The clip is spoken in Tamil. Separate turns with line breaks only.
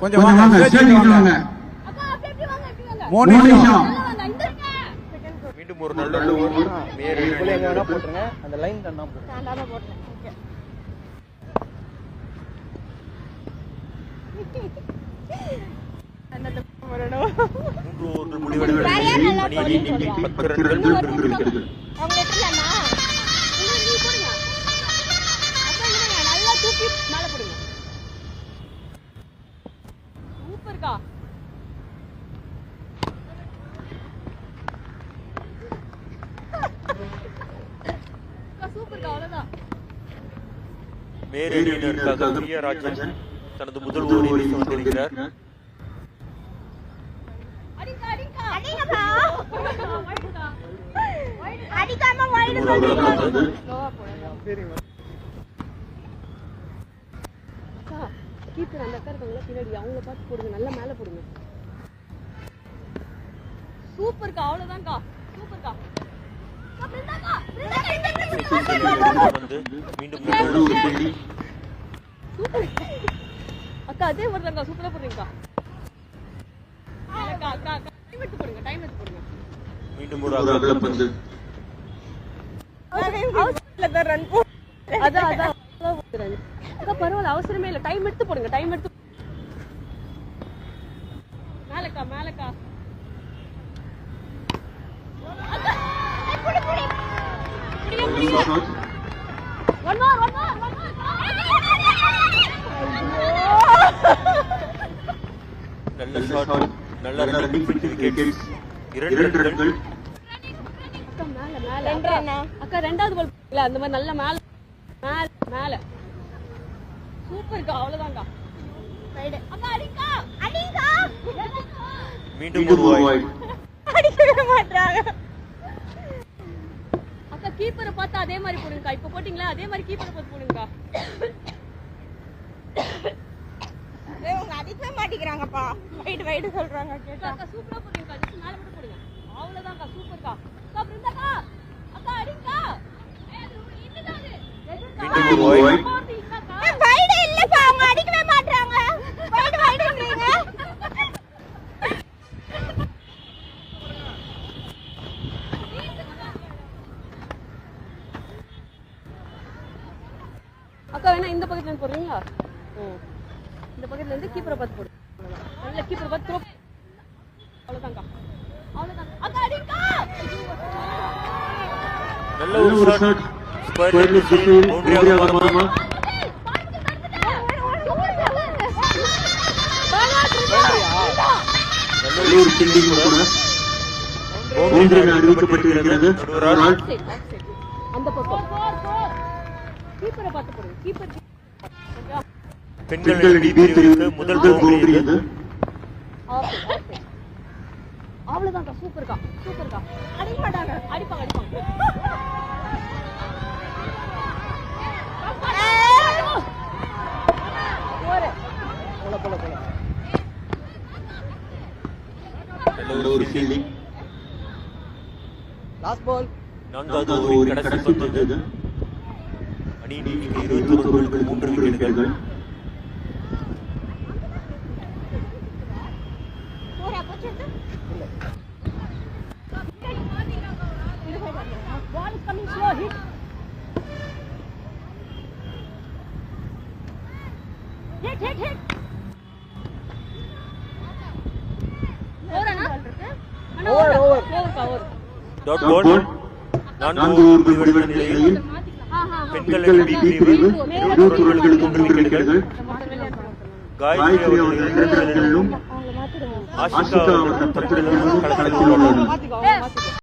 கொஞ்சம்
வாங்க
மீண்டும் ஒரு நல்ல
அந்த லைன் தான்
மூன்று ஓவர்கள் முடிவடைந்த நிலையில் அணி எண்ணிக்கை பத்து ரன்கள் பெற்றிருக்கிறது
அவங்க எட்டலண்ணா இன்னும் நீ போடுங்க அப்ப இல்லைங்க நல்லா தூக்கி மேல போடுங்க சூப்பர்க்கா
பிரியராஜன் தனது முதல் ஓவரை வீச வந்திருக்கிறார்.
அந்த அக்கா இருக்காங்களா பின்னாடி அவங்கள பார்த்து போடுங்க. நல்லா மேல போடுங்க. சூப்பர்க்கா அவ்வளவுதான்க்கா. சூப்பர்க்கா.
வந்து மீண்டும்
அக்கா அதே வருதாங்க சூப்பரா போடுறீங்கக்கா அக்கா அக்கா அக்கா டைம் எடுத்து போடுங்க டைம் எடுத்து போடுங்க
மீண்டும் ஒரு
அதான் அதான் அதான் அக்கா பரவாயில்ல அவசரமே இல்ல டைம் எடுத்து போடுங்க டைம் எடுத்து மேலக்கா மேலக்கா அக்கா, ஏய், புடி, புடி. Good. One more, one more, one more.
நல்ல ஷாட் நல்ல ரன்னிங் விக்கெட் இரண்டு ரன்கள்
அக்கா மேல அக்கா ரெண்டாவது பால் இல்ல அந்த மாதிரி நல்ல மேல மேல மேல சூப்பர்க்கா அவ்வளவுதான்க்கா அக்கா அடிக்கா அடிக்கா
மீண்டும் ஒரு
அடிக்கவே மாட்டாங்க கீப்பரை பார்த்து அதே மாதிரி போடுங்கக்கா. இப்ப போட்டீங்களா? அதே மாதிரி கீப்பரை பார்த்து போடுங்கக்கா.
இவங்க அடிக்கவே மாட்டேங்கிறாங்கப்பா. வைடு வைடு சொல்றாங்க
அக்கா சூப்பரா போடுங்கக்கா. ஜஸ்ட் மேல மட்டும் போடுங்க. அவ்வளவுதான்க்கா சூப்பர்க்கா அக்கா பிருந்தாக்கா அக்கா அடிங்கக்கா. ஏய், அது இன்னுதான் அது. எதுக்குக்கா?
மீண்டும் ஒரு வாய்டு
போட்டு இல்லக்கா.
வைடு இல்லப்பா அவங்க அடிக்கவே மாட்டாங்க வைடு வைடுன்றீங்க
அக்கா வேணா இந்த பக்கத்துல இருந்து போடுறீங்களா. இந்த பக்கத்துல இருந்து கீப்பரை பார்த்து போடு. நல்ல கீப்பரை பார்த்து throw. அவ்வளவுதான்க்கா. அவ்வளவுதான். அக்கா அடிங்கக்கா
நல்ல ஒரு ஷாட் ஸ்கொயர் திசையில் பவுண்டரியாக மாறுமா நல்ல ஒரு ஃபீல்டிங் கூட பவுண்டரி அறிவிக்கப்பட்டிருக்கிறது
அந்த பக்கம். கீப்பரை பார்த்து போடுங்க. கீப்பர்
பெண்கள் பி பிரிவுக்கு முதல் இது
அவ்வளவுதான்க்கா சூப்பர்க்கா சூப்பர்க்கா அடிக்க மாட்டாங்க அடிப்பாங்க அடிப்பாங்க. ஒரு
ஒரு ஃபீல்டிங்
லாஸ்ட் பால்
நான்காவது ஓவரின் கடைசி பந்து. அணி எண்ணிக்கை இருபத்தி ஒரு ஓவர்களுக்கு மூன்று விக்கெட்டுகள்
Ball is coming slow, hit. Hit, hit, hit. Over Anna? Anna,
Over,
over.
over.
Over கா, over.
டாட் பால் நான்கு ஓவர்கள் முடிவடைந்த நிலையில்
ஆ, ஆ, ஆ.
பெண்கள் பிரிவு இருபத்தி ஒரு ஓவர்களுக்கு மூன்று விக்கெட்டுகள் காயத்ரி அவர்கள் இரண்டு ரன்களிலும் ஆஷிகா அவர்கள் பத்து ரன்களிலும் களத்தில் உள்ளனர்
மாத்திக்கோ, அவங்க மாத்திக்கோ.